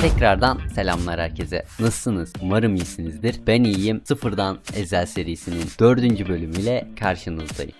Tekrardan selamlar herkese. Nasılsınız? Umarım iyisinizdir. Ben iyiyim. Sıfırdan Ezel serisinin dördüncü bölümüyle karşınızdayım.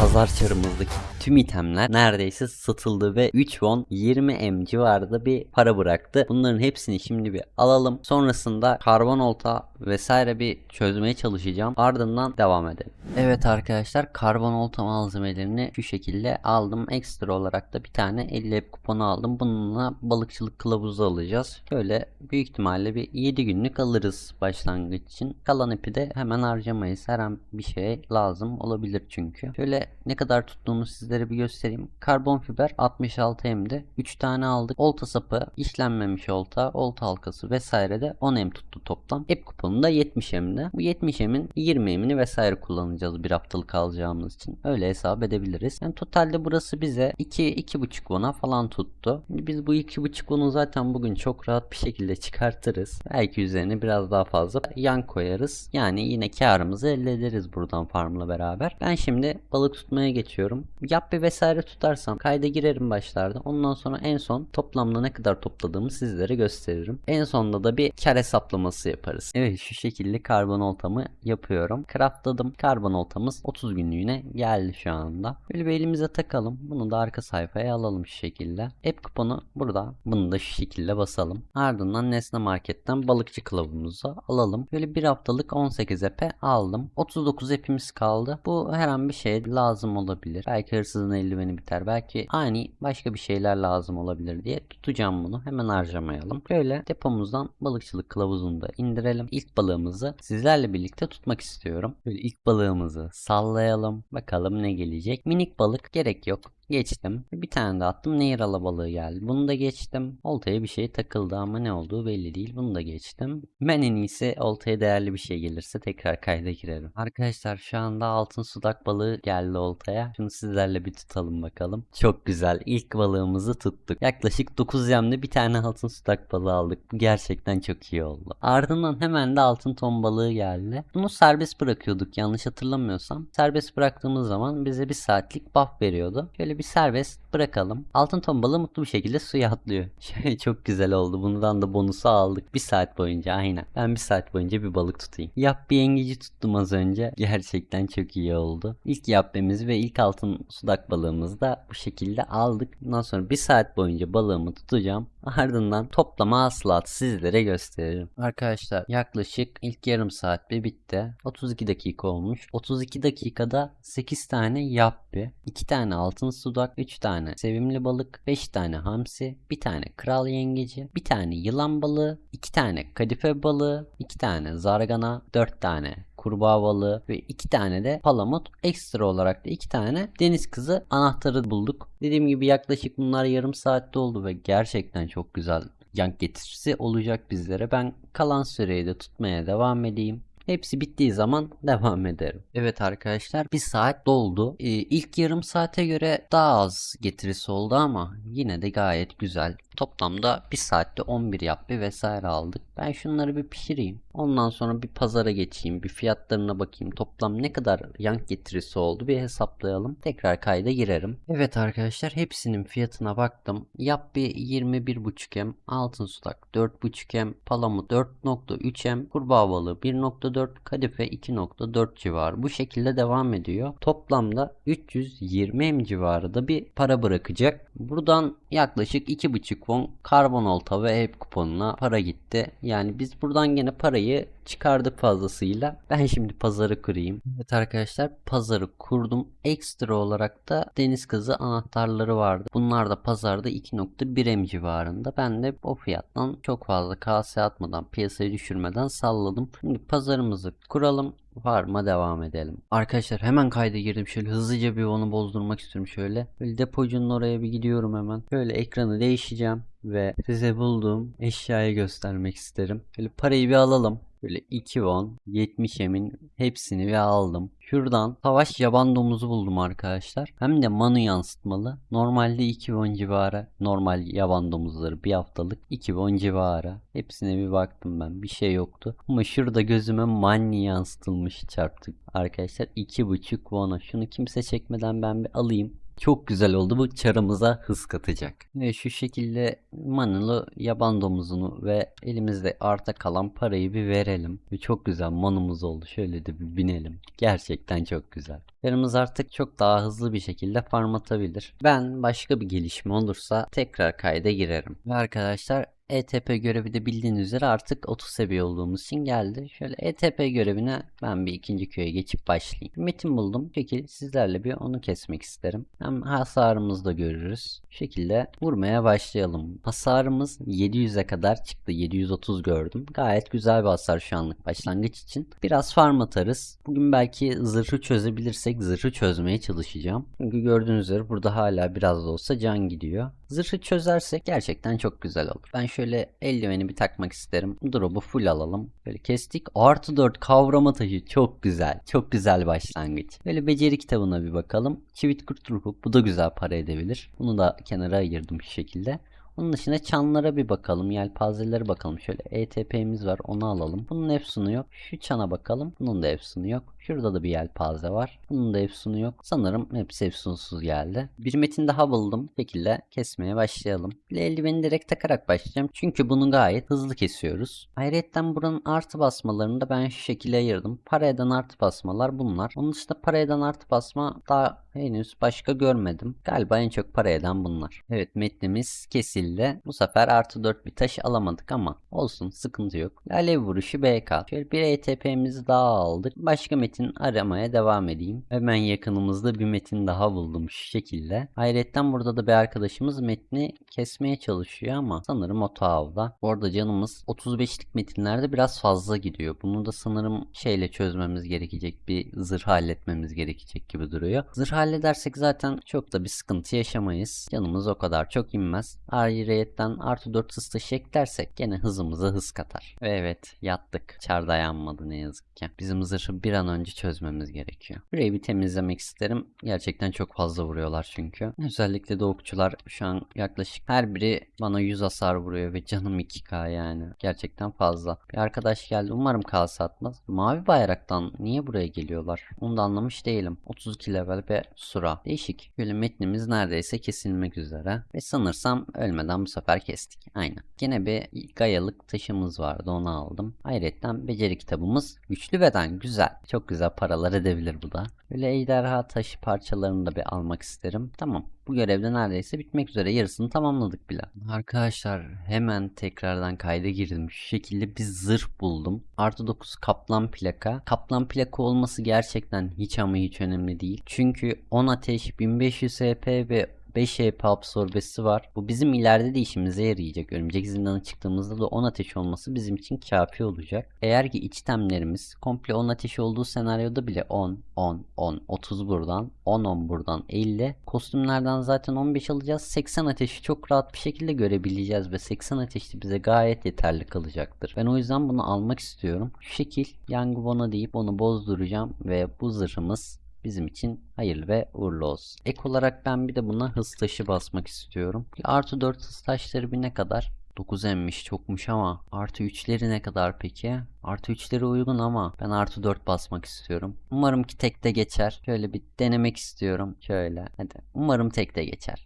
Pazar çarımızdaki tüm itemler neredeyse satıldı ve 3 won 20 M civarında bir para bıraktı. Bunların hepsini şimdi bir alalım. Sonrasında karbon olta vesaire bir çözmeye çalışacağım. Ardından devam edelim. Evet arkadaşlar karbon olta malzemelerini şu şekilde aldım. Ekstra olarak da bir tane 50 hep kuponu aldım. Bununla balıkçılık kılavuzu alacağız. Şöyle büyük ihtimalle bir 7 günlük alırız başlangıç için. Kalan ipi de hemen harcamayız. Her an bir şeye lazım olabilir çünkü. Şöyle ne kadar tuttuğunu sizlere bir göstereyim. Karbon fiber 66 M'de 3 tane aldık. Olta sapı, işlenmemiş olta, olta halkası vesaire de 10 M tuttu toplam. Hep kuponu da 70 M'de. Bu 70 M'in 20 M'ini vesaire kullanacağız bir haftalık alacağımız için. Öyle hesap edebiliriz. Yani totalde burası bize 2 2,5 won'a falan tuttu. Şimdi biz bu 2,5 won'u zaten bugün çok rahat bir şekilde çıkartırız. Belki üzerine biraz daha fazla yan koyarız. Yani yine karımızı elde ederiz buradan farmla beraber. Ben şimdi balık tutmaya geçiyorum. Yap bir vesaire tutarsam kayda girerim başlarda. Ondan sonra en son toplamda ne kadar topladığımı sizlere gösteririm. En sonunda da bir kar hesaplaması yaparız. Evet şu şekilde karbon oltamı yapıyorum. Craftladım. Karbon oltamız 30 günlüğüne geldi şu anda. Böyle bir elimize takalım. Bunu da arka sayfaya alalım şu şekilde. App kuponu burada. Bunu da şu şekilde basalım. Ardından Nesne Market'ten balıkçı kılavuzumuzu alalım. Böyle bir haftalık 18 epe aldım. 39 epimiz kaldı. Bu her an bir şey lazım olabilir. Belki hırsızın eldiveni biter. Belki ani başka bir şeyler lazım olabilir diye tutacağım bunu. Hemen harcamayalım. Böyle depomuzdan balıkçılık kılavuzunu da indirelim. İlk balığımızı sizlerle birlikte tutmak istiyorum. Böyle ilk balığımızı sallayalım. Bakalım ne gelecek. Minik balık gerek yok. Geçtim. Bir tane de attım. Nehir alabalığı geldi. Bunu da geçtim. Oltaya bir şey takıldı ama ne olduğu belli değil. Bunu da geçtim. Ben en iyisi oltaya değerli bir şey gelirse tekrar kayda girerim. Arkadaşlar şu anda altın sudak balığı geldi oltaya. Şunu sizlerle bir tutalım bakalım. Çok güzel. İlk balığımızı tuttuk. Yaklaşık 9 yemde bir tane altın sudak balığı aldık. Bu gerçekten çok iyi oldu. Ardından hemen de altın ton balığı geldi. Bunu serbest bırakıyorduk yanlış hatırlamıyorsam. Serbest bıraktığımız zaman bize bir saatlik buff veriyordu. Şöyle bir serbest bırakalım. Altın ton balığı mutlu bir şekilde suya atlıyor. Şey çok güzel oldu. Bundan da bonusu aldık. Bir saat boyunca aynen. Ben bir saat boyunca bir balık tutayım. Yap bir yengeci tuttum az önce. Gerçekten çok iyi oldu. İlk yappemiz ve ilk altın sudak balığımızı da bu şekilde aldık. Bundan sonra bir saat boyunca balığımı tutacağım. Ardından toplama hasılatı sizlere gösteririm. Arkadaşlar yaklaşık ilk yarım saat bir bitti. 32 dakika olmuş. 32 dakikada 8 tane yappi, 2 tane altın sudak, 3 tane sevimli balık, 5 tane hamsi, 1 tane kral yengeci, 1 tane yılan balığı, 2 tane kadife balığı, 2 tane zargana, 4 tane kurbağa balığı ve iki tane de palamut. Ekstra olarak da iki tane deniz kızı anahtarı bulduk. Dediğim gibi yaklaşık bunlar yarım saatte oldu ve gerçekten çok güzel yank getirisi olacak bizlere. Ben kalan süreyi de tutmaya devam edeyim. Hepsi bittiği zaman devam ederim. Evet arkadaşlar bir saat doldu. Ee, ilk yarım saate göre daha az getirisi oldu ama yine de gayet güzel. Toplamda bir saatte 11 yapı vesaire aldık. Ben şunları bir pişireyim. Ondan sonra bir pazara geçeyim. Bir fiyatlarına bakayım. Toplam ne kadar yank getirisi oldu bir hesaplayalım. Tekrar kayda girerim. Evet arkadaşlar hepsinin fiyatına baktım. Yap bir 21.5M, altın sudak 4.5M, palamut 4.3M, kurbağa balığı 1.4, kadife 2.4 civarı. Bu şekilde devam ediyor. Toplamda 320M civarı da bir para bırakacak. Buradan yaklaşık 2.5 won karbon olta ve hep kuponuna para gitti. Yani biz buradan gene parayı çıkardık fazlasıyla. Ben şimdi pazarı kurayım. Evet arkadaşlar pazarı kurdum. Ekstra olarak da deniz kızı anahtarları vardı. Bunlar da pazarda 2.1 M civarında. Ben de o fiyattan çok fazla kase atmadan piyasaya düşürmeden salladım. Şimdi pazarımızı kuralım. Farm'a devam edelim. Arkadaşlar hemen kayda girdim. Şöyle hızlıca bir onu bozdurmak istiyorum şöyle. Böyle depocunun oraya bir gidiyorum hemen. Böyle ekranı değişeceğim ve size bulduğum eşyayı göstermek isterim. Böyle parayı bir alalım. Böyle 2 won 70 emin hepsini bir aldım. Şuradan savaş yaban domuzu buldum arkadaşlar. Hem de manu yansıtmalı. Normalde 2 won civarı normal yaban domuzları bir haftalık 2 won civarı. Hepsine bir baktım ben. Bir şey yoktu. Ama şurada gözüme money yansıtılmış çarptık arkadaşlar. 2,5 won'a. Şunu kimse çekmeden ben bir alayım. Çok güzel oldu. Bu çarımıza hız katacak. Ve şu şekilde manılı yaban domuzunu ve elimizde arta kalan parayı bir verelim. Ve çok güzel manımız oldu. Şöyle de bir binelim. Gerçekten çok güzel. Yarımız artık çok daha hızlı bir şekilde farm atabilir. Ben başka bir gelişme olursa tekrar kayda girerim. Ve arkadaşlar ETP görevi de bildiğiniz üzere artık 30 seviye olduğumuz için geldi. Şöyle ETP görevine ben bir ikinci köye geçip başlayayım. Metin buldum. Bu şekilde sizlerle bir onu kesmek isterim. Hem hasarımızı da görürüz. Bu şekilde vurmaya başlayalım. Hasarımız 700'e kadar çıktı. 730 gördüm. Gayet güzel bir hasar şu anlık başlangıç için. Biraz farm atarız. Bugün belki zırhı çözebilirsek zırhı çözmeye çalışacağım. Çünkü gördüğünüz üzere burada hala biraz da olsa can gidiyor. Zırhı çözersek gerçekten çok güzel olur. Ben şöyle eldiveni bir takmak isterim. Drop'u full alalım. Böyle kestik. Artı 4 kavrama taşı çok güzel. Çok güzel başlangıç. Böyle beceri kitabına bir bakalım. Çivit kurt. Bu da güzel para edebilir. Bunu da kenara ayırdım şu şekilde. Onun dışında çanlara bir bakalım. Yelpazelere bakalım. Şöyle ETP'miz var. Onu alalım. Bunun efsunu yok. Şu çana bakalım. Bunun da efsunu yok. Şurada da bir yelpaze var. Bunun da efsunu yok. Sanırım hepsi efsunsuz geldi. Bir metin daha buldum. Bu şekilde kesmeye başlayalım. Bir eldiveni direkt takarak başlayacağım. Çünkü bunu gayet hızlı kesiyoruz. Ayrıca buranın artı basmalarını da ben şu şekilde ayırdım. Para eden artı basmalar bunlar. Onun dışında para eden artı basma daha henüz başka görmedim. Galiba en çok para eden bunlar. Evet metnimiz kesildi. Bu sefer artı 4 bir taş alamadık ama olsun sıkıntı yok. Alev vuruşu BK. Şöyle bir ETP'mizi daha aldık. Başka metin aramaya devam edeyim. Hemen yakınımızda bir metin daha buldum şu şekilde. Hayretten burada da bir arkadaşımız metni kesmeye çalışıyor ama sanırım o avda. Orada canımız 35'lik metinlerde biraz fazla gidiyor. Bunu da sanırım şeyle çözmemiz gerekecek. Bir zırh halletmemiz gerekecek gibi duruyor. Zırh halledersek zaten çok da bir sıkıntı yaşamayız. Canımız o kadar çok inmez. Ayrıyetten artı 4 hız taşı eklersek gene hızımıza hız katar. Ve evet yattık. Çar dayanmadı ne yazık ki. Bizim zırhı bir an önce çözmemiz gerekiyor. Burayı bir temizlemek isterim. Gerçekten çok fazla vuruyorlar çünkü. Özellikle de okçular şu an yaklaşık her biri bana 100 hasar vuruyor ve canım 2k yani. Gerçekten fazla. Bir arkadaş geldi. Umarım kalsa atmaz. Mavi bayraktan niye buraya geliyorlar? Onu da anlamış değilim. 32 level ve sura. Değişik. Böyle metnimiz neredeyse kesilmek üzere. Ve sanırsam ölmeden bu sefer kestik. Aynen. Gene bir gayalık taşımız vardı. Onu aldım. Ayrıca beceri kitabımız güçlü beden. Güzel. Çok güzel paralar edebilir bu da. Böyle ejderha taşı parçalarını da bir almak isterim. Tamam. Bu görevde neredeyse bitmek üzere yarısını tamamladık bile. Arkadaşlar hemen tekrardan kayda girdim. Şu şekilde bir zırh buldum. Artı 9 kaplan plaka. Kaplan plaka olması gerçekten hiç ama hiç önemli değil. Çünkü 10 ateş 1500 HP ve 5 EP absorbesi var. Bu bizim ileride de işimize yarayacak. Örümcek zindanı çıktığımızda da 10 ateş olması bizim için kafi olacak. Eğer ki içtemlerimiz komple 10 ateş olduğu senaryoda bile 10, 10, 10, 30 buradan, 10, 10 buradan 50. Kostümlerden zaten 15 alacağız. 80 ateşi çok rahat bir şekilde görebileceğiz ve 80 ateş de bize gayet yeterli kalacaktır. Ben o yüzden bunu almak istiyorum. Şu şekil Yangubon'a deyip onu bozduracağım ve bu zırhımız bizim için hayırlı ve uğurlu olsun. Ek olarak ben bir de buna hız taşı basmak istiyorum. Artı 4 hız taşları bir ne kadar? 9 emmiş çokmuş ama artı 3'leri ne kadar peki? Artı 3'leri uygun ama ben artı 4 basmak istiyorum. Umarım ki tekte geçer. Şöyle bir denemek istiyorum. Şöyle hadi. Umarım tekte geçer.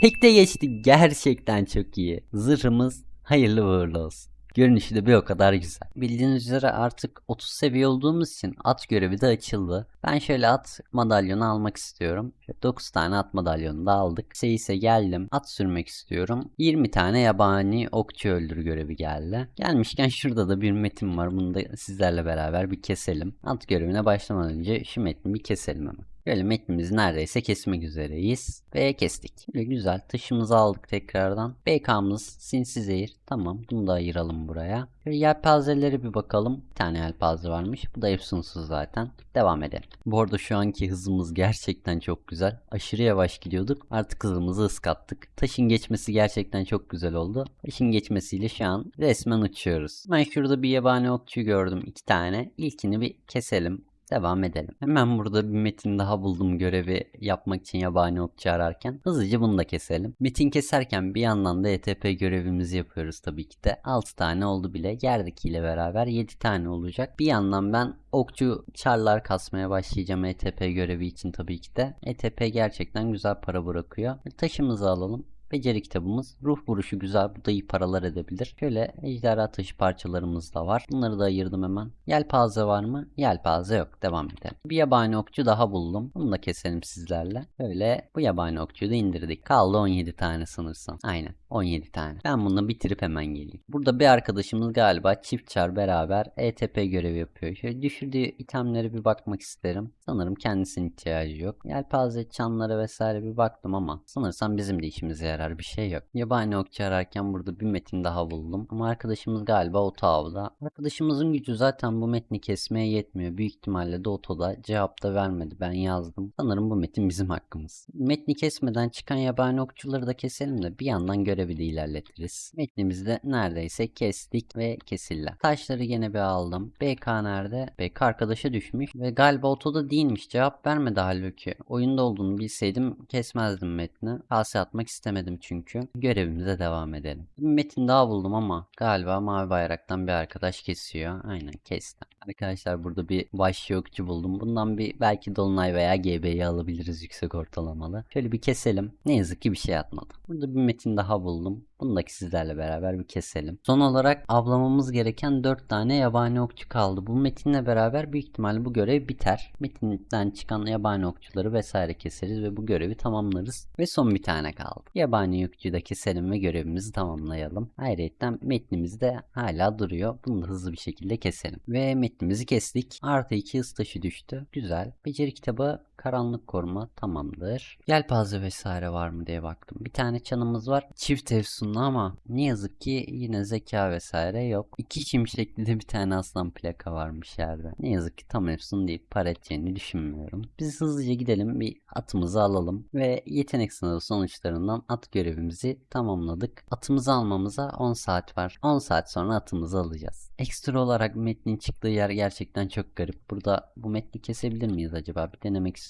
Tekte geçti. Gerçekten çok iyi. Zırhımız hayırlı uğurlu olsun. Görünüşü de bir o kadar güzel. Bildiğiniz üzere artık 30 seviye olduğumuz için at görevi de açıldı. Ben şöyle at madalyonu almak istiyorum. Şöyle 9 tane at madalyonu da aldık. Seyise geldim. At sürmek istiyorum. 20 tane yabani okçu öldür görevi geldi. Gelmişken şurada da bir metin var. Bunu da sizlerle beraber bir keselim. At görevine başlamadan önce şu metni bir keselim hemen. Böyle metnimizi neredeyse kesmek üzereyiz. Ve kestik. Böyle güzel taşımızı aldık tekrardan. BK'mız sinsi zehir. Tamam bunu da ayıralım buraya. Şöyle yelpazelere bir bakalım. Bir tane yelpaze varmış. Bu da efsunsuz zaten. Devam edelim. Bu arada şu anki hızımız gerçekten çok güzel. Aşırı yavaş gidiyorduk. Artık hızımızı ıskattık. Taşın geçmesi gerçekten çok güzel oldu. Taşın geçmesiyle şu an resmen uçuyoruz. Ben şurada bir yabani okçu gördüm. iki tane. İlkini bir keselim. Devam edelim. Hemen burada bir metin daha buldum görevi yapmak için yabani okçu ararken. Hızlıca bunu da keselim. Metin keserken bir yandan da ETP görevimizi yapıyoruz tabii ki de. 6 tane oldu bile. Yerdekiyle beraber 7 tane olacak. Bir yandan ben okçu çarlar kasmaya başlayacağım ETP görevi için tabii ki de. ETP gerçekten güzel para bırakıyor. Taşımızı alalım. Beceri kitabımız. Ruh vuruşu güzel. Bu da iyi paralar edebilir. Şöyle ejderha taşı parçalarımız da var. Bunları da ayırdım hemen. Yelpaze var mı? Yelpaze yok. Devam edelim. Bir yabani okçu daha buldum. Bunu da keselim sizlerle. Böyle bu yabani okçuyu da indirdik. Kaldı 17 tane sanırsam. Aynen. 17 tane. Ben bunu bitirip hemen geleyim. Burada bir arkadaşımız galiba çift çar beraber ETP görevi yapıyor. Şöyle düşürdüğü itemlere bir bakmak isterim. Sanırım kendisinin ihtiyacı yok. Yelpaze çanlara vesaire bir baktım ama sanırsam bizim de işimize yarar bir şey yok. Yabani okçu ararken burada bir metin daha buldum. Ama arkadaşımız galiba oto avda. Arkadaşımızın gücü zaten bu metni kesmeye yetmiyor. Büyük ihtimalle de otoda cevap da vermedi. Ben yazdım. Sanırım bu metin bizim hakkımız. Metni kesmeden çıkan yabani okçuları da keselim de bir yandan görevi de ilerletiriz. Metnimizi de neredeyse kestik ve kesildi. Taşları yine bir aldım. BK nerede? BK arkadaşa düşmüş ve galiba otoda değilmiş. Cevap vermedi halbuki. Oyunda olduğunu bilseydim kesmezdim metni. Kase atmak istemedim çünkü. Görevimize devam edelim. Bir metin daha buldum ama galiba mavi bayraktan bir arkadaş kesiyor. Aynen kestim. Arkadaşlar burada bir baş yokçu buldum. Bundan bir belki Dolunay veya GB'yi alabiliriz yüksek ortalamalı. Şöyle bir keselim. Ne yazık ki bir şey atmadı. Burada bir metin daha buldum. Bunu da sizlerle beraber bir keselim. Son olarak avlamamız gereken 4 tane yabani okçu kaldı. Bu metinle beraber büyük ihtimalle bu görev biter. Metinden çıkan yabani okçuları vesaire keseriz ve bu görevi tamamlarız. Ve son bir tane kaldı. Yabani okçuyu da keselim ve görevimizi tamamlayalım. Ayrıca metnimiz de hala duruyor. Bunu da hızlı bir şekilde keselim. Ve metnimizi kestik. Artı 2 hız taşı düştü. Güzel. Beceri kitabı karanlık koruma tamamdır. Yelpaze vesaire var mı diye baktım. Bir tane çanımız var. Çift efsunlu ama ne yazık ki yine zeka vesaire yok. İki şimşekli de bir tane aslan plaka varmış yerde. Ne yazık ki tam efsun deyip para edeceğini düşünmüyorum. Biz hızlıca gidelim bir atımızı alalım ve yetenek sınavı sonuçlarından at görevimizi tamamladık. Atımızı almamıza 10 saat var. 10 saat sonra atımızı alacağız. Ekstra olarak metnin çıktığı yer gerçekten çok garip. Burada bu metni kesebilir miyiz acaba? Bir denemek istiyorum.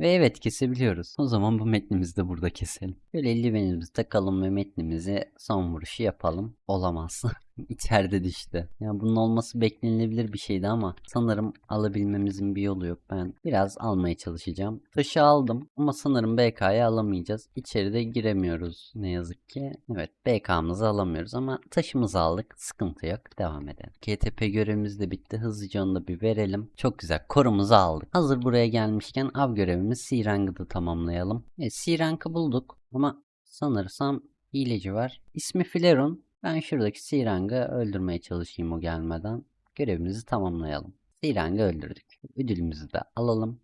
Ve evet kesebiliyoruz. O zaman bu metnimizi de burada keselim. Böyle eldivenimizi takalım ve metnimizi son vuruşu yapalım. Olamaz. İçeride düştü. Ya bunun olması beklenilebilir bir şeydi ama sanırım alabilmemizin bir yolu yok. Ben biraz almaya çalışacağım. Taşı aldım ama sanırım BK'yı alamayacağız. İçeride giremiyoruz ne yazık ki. Evet BK'mızı alamıyoruz ama taşımızı aldık. Sıkıntı yok. Devam edelim. KTP görevimiz de bitti. Hızlıca onu da bir verelim. Çok güzel. Korumuzu aldık. Hazır buraya gelmişken av görevimiz C rank'ı da tamamlayalım. Evet C rank'ı bulduk ama sanırsam hileci var. İsmi Fileron. Ben şuradaki Sirang'ı öldürmeye çalışayım o gelmeden. Görevimizi tamamlayalım. Sirang'ı öldürdük. Ödülümüzü de alalım.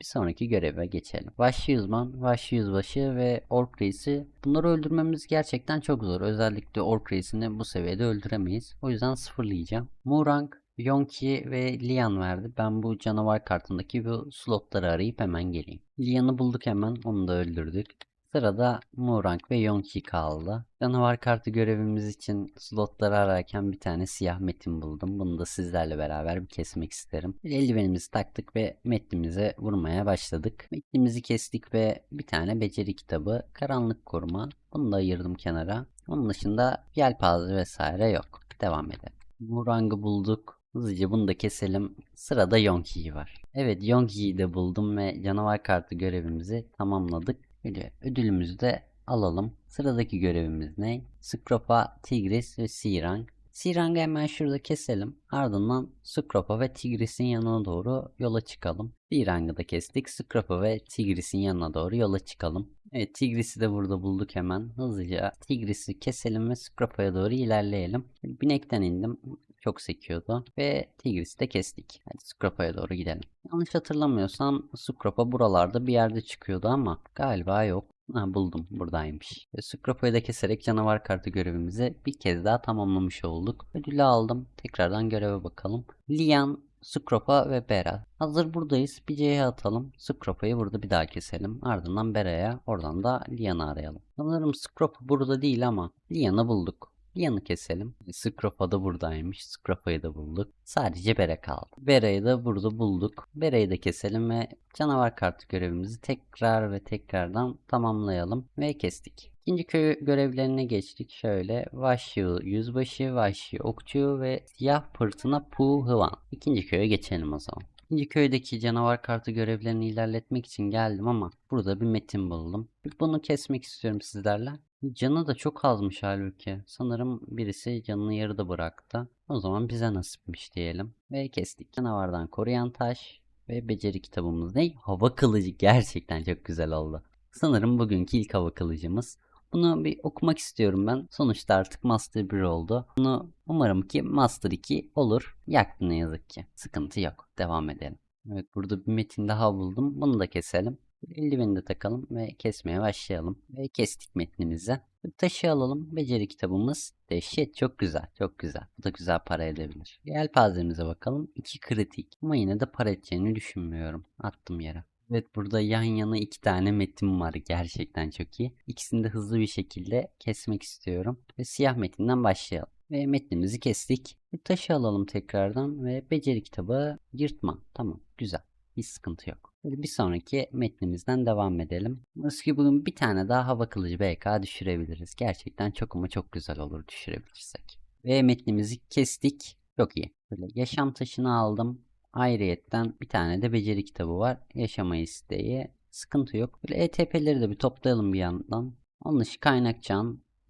Bir sonraki göreve geçelim. Vahşi uzman, Vahşi yüzbaşı ve Ork reisi. Bunları öldürmemiz gerçekten çok zor. Özellikle Ork reisini bu seviyede öldüremeyiz. O yüzden sıfırlayacağım. Murang, Yonki ve Lian verdi. Ben bu canavar kartındaki bu slotları arayıp hemen geleyim. Lian'ı bulduk hemen. Onu da öldürdük. Sırada Murang ve Yonki kaldı. Canavar kartı görevimiz için slotları ararken bir tane siyah metin buldum. Bunu da sizlerle beraber bir kesmek isterim. Eldivenimizi taktık ve metnimize vurmaya başladık. Metnimizi kestik ve bir tane beceri kitabı, karanlık koruma. Bunu da ayırdım kenara. Onun dışında yelpaze vesaire yok. Devam edelim. Murang'ı bulduk. Hızlıca bunu da keselim. Sırada Yonki'yi var. Evet Yonki'yi de buldum ve canavar kartı görevimizi tamamladık. Böyle ödülümüzü de alalım. Sıradaki görevimiz ne? Skropa, Tigris ve Sirang. Sirang'ı hemen şurada keselim. Ardından Skropa ve Tigris'in yanına doğru yola çıkalım. Sirang'ı da kestik. Skropa ve Tigris'in yanına doğru yola çıkalım. Evet Tigris'i de burada bulduk hemen. Hızlıca Tigris'i keselim ve Skropa'ya doğru ilerleyelim. Binekten indim. Çok sekiyordu. Ve Tigris'i de kestik. Hadi Scropa'ya doğru gidelim. Yanlış hatırlamıyorsam Scropa buralarda bir yerde çıkıyordu ama galiba yok. Ha, buldum. Buradaymış. Ve Scropa'yı da keserek canavar kartı görevimizi bir kez daha tamamlamış olduk. Ödülü aldım. Tekrardan göreve bakalım. Lian, Scropa ve Bera. Hazır buradayız. Bir C'ye atalım. Scropa'yı burada bir daha keselim. Ardından Bera'ya. Oradan da Lian'ı arayalım. Sanırım Scropa burada değil ama Lian'ı bulduk. Lian'ı keselim. Scropa da buradaymış. Scropa'yı da bulduk. Sadece Bera kaldı. Bera'yı da burada bulduk. Bera'yı da keselim ve canavar kartı görevimizi tekrar ve tekrardan tamamlayalım. Ve kestik. İkinci köy görevlerine geçtik. Şöyle Vahşi Yüzbaşı, Vahşi Okçu ve Siyah Fırtına Pu Hıvan. İkinci köye geçelim o zaman. İkinci köydeki canavar kartı görevlerini ilerletmek için geldim ama burada bir metin buldum. Bunu kesmek istiyorum sizlerle. Canı da çok azmış halbuki. Sanırım birisi canını yarıda bıraktı. O zaman bize nasipmiş diyelim. Ve kestik. Canavardan koruyan taş ve beceri kitabımız ne? Hava kılıcı gerçekten çok güzel oldu. Sanırım bugünkü ilk hava kılıcımız. Bunu bir okumak istiyorum ben. Sonuçta artık Master 1 oldu. Bunu umarım ki Master 2 olur. Yaktı ne yazık ki. Sıkıntı yok. Devam edelim. Evet burada bir metin daha buldum. Bunu da keselim. Eldiveni de takalım ve kesmeye başlayalım. Ve kestik metnimizi. Taşı alalım. Beceri kitabımız. Dehşet çok güzel. Çok güzel. Bu da güzel para edebilir. Yelpazemize bakalım. 2 kritik. Ama yine de para edeceğini düşünmüyorum. Attım yere. Evet burada yan yana iki tane metin var. Gerçekten çok iyi. İkisini de hızlı bir şekilde kesmek istiyorum. Ve siyah metinden başlayalım. Ve metnimizi kestik. Bir taşı alalım tekrardan ve beceri kitabı yırtma. Tamam güzel. Hiç sıkıntı yok. Bir sonraki metnimizden devam edelim. Nasıl ki bugün bir tane daha hava kılıcı BK düşürebiliriz. Gerçekten çok ama çok güzel olur düşürebilirsek. Ve metnimizi kestik. Çok iyi. Böyle yaşam taşını aldım. Ayrıyetten bir tane de beceri kitabı var. Yaşama isteği. Sıkıntı yok. Böyle ETP'leri de bir toplayalım bir yandan. Onun dışı kaynak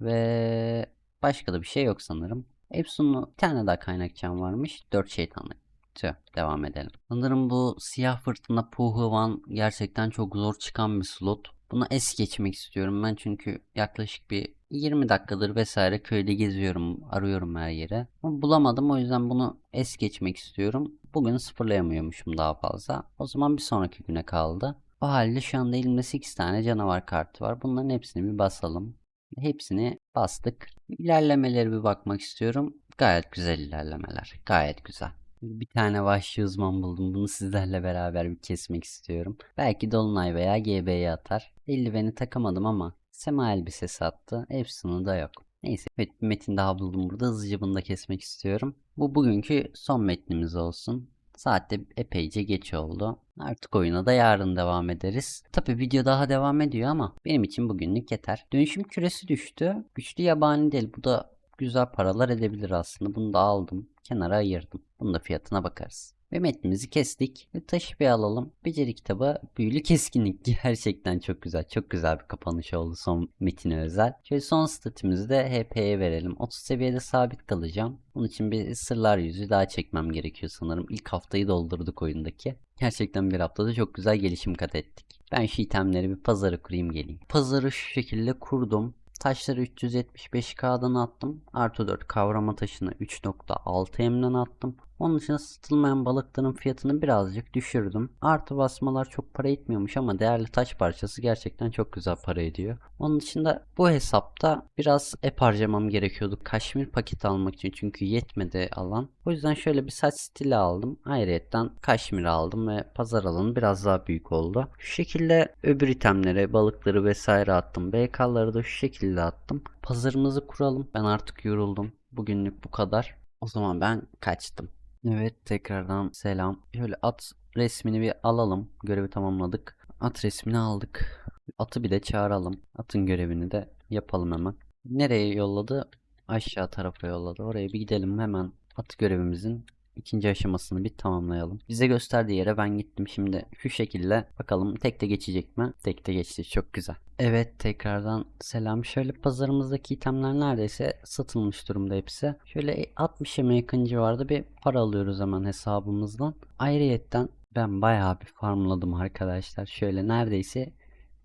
ve başka da bir şey yok sanırım. Epson'lu bir tane daha kaynak varmış. 4 şeytanlık. Tüh, devam edelim. Sanırım bu siyah fırtına Puhuvan gerçekten çok zor çıkan bir slot. Buna es geçmek istiyorum ben çünkü yaklaşık bir 20 dakikadır vesaire köyde geziyorum, arıyorum her yere. Ama bulamadım o yüzden bunu es geçmek istiyorum. Bugün sıfırlayamıyormuşum daha fazla. O zaman bir sonraki güne kaldı. O halde şu anda elimde 8 tane canavar kartı var. Bunların hepsini bir basalım. Hepsini bastık. İlerlemeleri bir bakmak istiyorum. Gayet güzel ilerlemeler. Gayet güzel. Bir tane vahşi uzman buldum. Bunu sizlerle beraber bir kesmek istiyorum. Belki Dolunay veya GB'ye atar. Eldiveni takamadım ama Sema elbisesi attı. Epson'u da yok. Neyse evet bir metin daha buldum burada. Hızlıca bunu da kesmek istiyorum. Bu bugünkü son metnimiz olsun. Saatte epeyce geç oldu. Artık oyuna da yarın devam ederiz. Tabi video daha devam ediyor ama benim için bugünlük yeter. Dönüşüm küresi düştü. Güçlü yabani değil. Bu da güzel paralar edebilir aslında. Bunu da aldım. Kenara ayırdım. Bunun da fiyatına bakarız. Ve metnimizi kestik. Ve taşı bir alalım. Beceri kitabı büyülü keskinlik. Gerçekten çok güzel. Çok güzel bir kapanış oldu son metine özel. Şöyle son statimizi de HP'ye verelim. 30 seviyede sabit kalacağım. Bunun için bir sırlar yüzü daha çekmem gerekiyor sanırım. İlk haftayı doldurduk oyundaki. Gerçekten bir haftada çok güzel gelişim kat ettik. Ben şu itemleri bir pazarı kurayım geleyim. Pazarı şu şekilde kurdum. Taşları 375K'dan attım. Artı 4 kavrama taşını 3.6M'den attım. Onun için satılmayan balıkların fiyatını birazcık düşürdüm. Artı basmalar çok para etmiyormuş ama değerli taş parçası gerçekten çok güzel para ediyor. Onun dışında bu hesapta biraz ep harcamam gerekiyordu. Kaşmir paket almak için çünkü yetmedi alan. O yüzden şöyle bir saç stili aldım. Ayrıyetten kaşmir aldım ve pazar alanı biraz daha büyük oldu. Şu şekilde öbür itemlere balıkları vesaire attım. BK'ları da şu şekilde attım. Pazarımızı kuralım. Ben artık yoruldum. Bugünlük bu kadar. O zaman ben kaçtım. Evet tekrardan selam. Şöyle at resmini bir alalım. Görevi tamamladık. At resmini aldık. Atı bir de çağıralım. Atın görevini de yapalım hemen. Nereye yolladı? Aşağı tarafa yolladı. Oraya bir gidelim hemen. At görevimizin ikinci aşamasını bir tamamlayalım. Bize gösterdiği yere ben gittim. Şimdi şu şekilde bakalım tekte geçecek mi? Tekte geçti. Çok güzel. Evet tekrardan selam. Şöyle pazarımızdaki itemler neredeyse satılmış durumda hepsi. Şöyle 60'a yakın civarda bir para alıyoruz hemen hesabımızdan. Ayrıyetten ben bayağı bir farmladım arkadaşlar. Şöyle neredeyse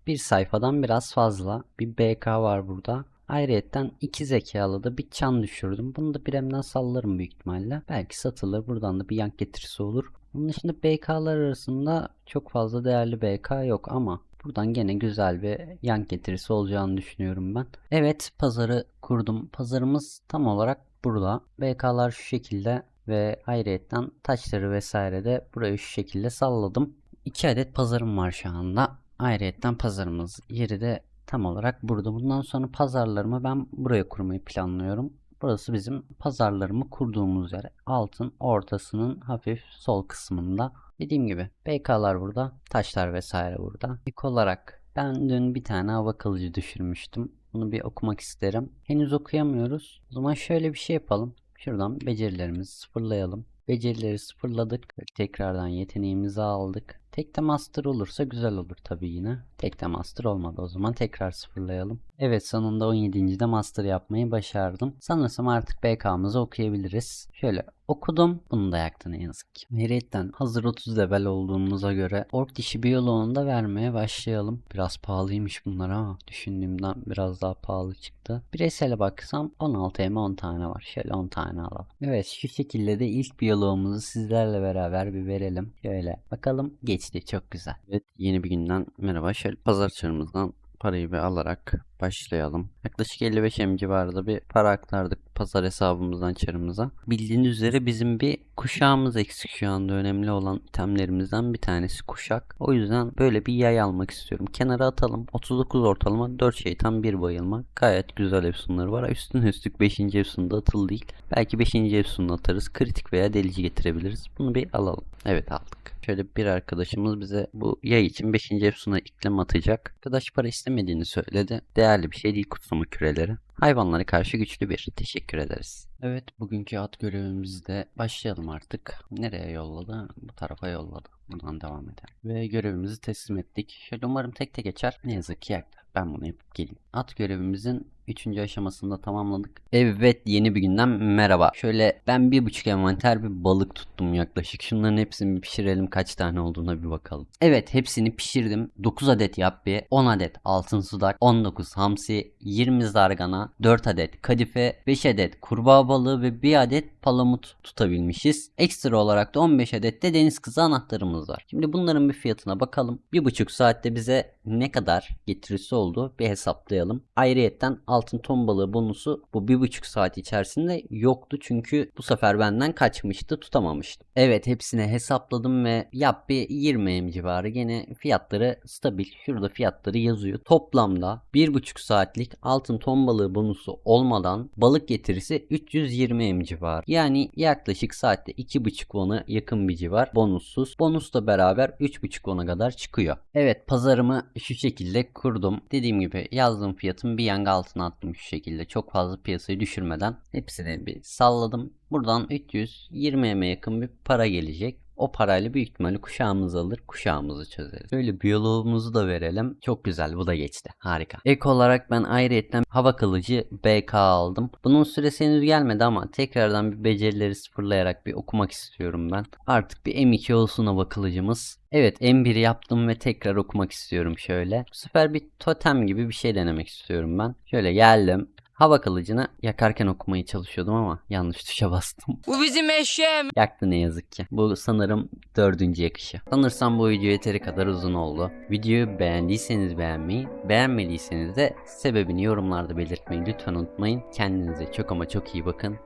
bir sayfadan biraz fazla bir BK var burada. Ayrıyetten iki zekalı da bir çan düşürdüm. Bunu da biremden sallarım büyük ihtimalle. Belki satılır. Buradan da bir yank getirisi olur. Bunun dışında BK'lar arasında çok fazla değerli BK yok ama buradan gene güzel bir yank getirisi olacağını düşünüyorum ben. Evet pazarı kurdum. Pazarımız tam olarak burada. BK'lar şu şekilde ve ayrıyetten taşları vesaire de buraya şu şekilde salladım. 2 adet pazarım var şu anda. Ayrıyetten pazarımız yeri de tam olarak burada. Bundan sonra pazarlarımı ben buraya kurmayı planlıyorum. Burası bizim pazarlarımı kurduğumuz yer. Altın ortasının hafif sol kısmında. Dediğim gibi BK'lar burada, taşlar vesaire burada. İlk olarak ben dün bir tane hava kılıcı düşürmüştüm. Bunu bir okumak isterim. Henüz okuyamıyoruz. O zaman şöyle bir şey yapalım. Şuradan becerilerimizi sıfırlayalım. Becerileri sıfırladık. Tekrardan yeteneğimizi aldık. Tekte master olursa güzel olur tabii yine. Tekte master olmadı o zaman tekrar sıfırlayalım. Evet sonunda 17. de master yapmayı başardım. Sanırsam artık BK'mızı okuyabiliriz. Şöyle okudum. Bunu da yaktı ne yazık ki. Meriyetten hazır 30 level olduğumuza göre ork dişi biyoloğunu da vermeye başlayalım. Biraz pahalıymış bunlar ama düşündüğümden biraz daha pahalı çıktı. Bireysele baksam 16 M 10 tane var. Şöyle 10 tane alalım. Evet şu şekilde de ilk biyoloğumuzu sizlerle beraber bir verelim. Şöyle bakalım geçti çok güzel. Evet yeni bir günden merhaba. Şöyle pazar çarımızdan parayı bir alarak başlayalım. Yaklaşık 55 M civarında bir para aktardık pazar hesabımızdan çarımıza. Bildiğiniz üzere bizim bir kuşağımız eksik şu anda önemli olan itemlerimizden bir tanesi kuşak. O yüzden böyle bir yay almak istiyorum. Kenara atalım. 39 ortalama 4 şeytan 1 bayılma. Gayet güzel efsunları var. Üstüne üstlük 5. efsunda atıl değil. Belki 5. efsununu atarız. Kritik veya delici getirebiliriz. Bunu bir alalım. Evet aldık. Şöyle bir arkadaşımız bize bu yay için 5. efsuna iklem atacak. Arkadaş para istemediğini söyledi. Değerli bir şey değil kutsama küreleri. Hayvanlara karşı güçlü bir. Teşekkür ederiz. Evet bugünkü at görevimizde başlayalım artık. Nereye yolladı? Bu tarafa yolladı. Buradan devam edelim. Ve görevimizi teslim ettik. Şöyle umarım tek tek geçer. Ne yazık ki. Ben bunu yapıp geleyim. At görevimizin 3. aşamasında tamamladık. Evet yeni bir günden merhaba. Şöyle ben bir buçuk envanter bir balık tuttum yaklaşık. Şunların hepsini bir pişirelim kaç tane olduğuna bir bakalım. Evet hepsini pişirdim. 9 adet yapbi, 10 adet altın sudak, 19 hamsi, 20 zargana, 4 adet kadife, 5 adet kurbağa balığı ve 1 adet palamut tutabilmişiz. Ekstra olarak da 15 adet de deniz kızı anahtarımız var. Şimdi bunların bir fiyatına bakalım. Bir buçuk saatte bize ne kadar getirisi oldu bir hesaplayalım. Ayrıyetten altın ton balığı bonusu bu bir buçuk saat içerisinde yoktu çünkü bu sefer benden kaçmıştı tutamamıştım. Evet hepsini hesapladım ve yap bir 20 M civarı gene fiyatları stabil. Şurada fiyatları yazıyor. Toplamda bir buçuk saatlik altın ton balığı bonusu olmadan balık getirisi 320 M civarı. Yani yaklaşık saatte 2,5 won'a yakın bir civar bonussuz. Bonusla beraber 3,5 won'a kadar çıkıyor. Evet pazarımı şu şekilde kurdum. Dediğim gibi yazdığım fiyatın bir yanga altına attım şu şekilde. Çok fazla piyasayı düşürmeden hepsini bir salladım. Buradan 320 M'ye yakın bir para gelecek. O parayla büyük ihtimalle kuşağımızı alır, kuşağımızı çözeriz. Böyle biyoloğumuzu da verelim. Çok güzel, bu da geçti. Harika. Ek olarak ben ayrıyetten hava kılıcı BK aldım. Bunun süresi henüz gelmedi ama tekrardan bir becerileri sıfırlayarak bir okumak istiyorum ben. Artık bir M2 olsun hava kılıcımız. Evet M1'i yaptım ve tekrar okumak istiyorum şöyle. Bu sefer bir totem gibi bir şey denemek istiyorum ben. Şöyle geldim. Hava kılıcını yakarken okumaya çalışıyordum ama yanlış tuşa bastım. Bu bizim eşeğim. Yaktı ne yazık ki. Bu sanırım dördüncü yakışı. Sanırsam bu video yeteri kadar uzun oldu. Videoyu beğendiyseniz beğenmeyi, beğenmediyseniz de sebebini yorumlarda belirtmeyi lütfen unutmayın. Kendinize çok ama çok iyi bakın.